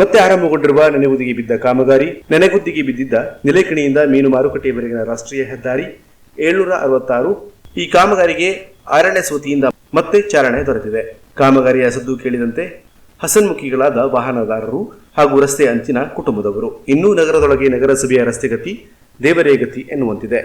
ಮತ್ತೆ ಆರಂಭಗೊಂಡಿರುವ ನೆನೆಗುದಿಗೆ ಬಿದ್ದ ಕಾಮಗಾರಿ ನೆನೆಗುದ್ದಿಗೆ ಬಿದ್ದಿದ್ದ ನೆಲೆಕಣಿಯಿಂದ ಮೀನು ಮಾರುಕಟ್ಟೆಯವರೆಗಿನ ರಾಷ್ಟ್ರೀಯ ಹೆದ್ದಾರಿ ಏಳ್ನೂರ ಅರವತ್ತಾರು. ಈ ಕಾಮಗಾರಿಗೆ ಆರಣ್ಯ ಸೋತಿಯಿಂದ ಮತ್ತೆ ಚಾಲನೆ ದೊರೆತಿದೆ. ಕಾಮಗಾರಿಯ ಸದ್ದು ಕೇಳಿದಂತೆ ಹಸನ್ಮುಖಿಗಳಾದ ವಾಹನದಾರರು ಹಾಗೂ ರಸ್ತೆ ಅಂಚಿನ ಕುಟುಂಬದವರು. ಇನ್ನೂ ನಗರದೊಳಗೆ ನಗರಸಭೆಯ ರಸ್ತೆಗತಿ ದೇವರೇ ಗತಿ ಎನ್ನುವಂತಿದೆ.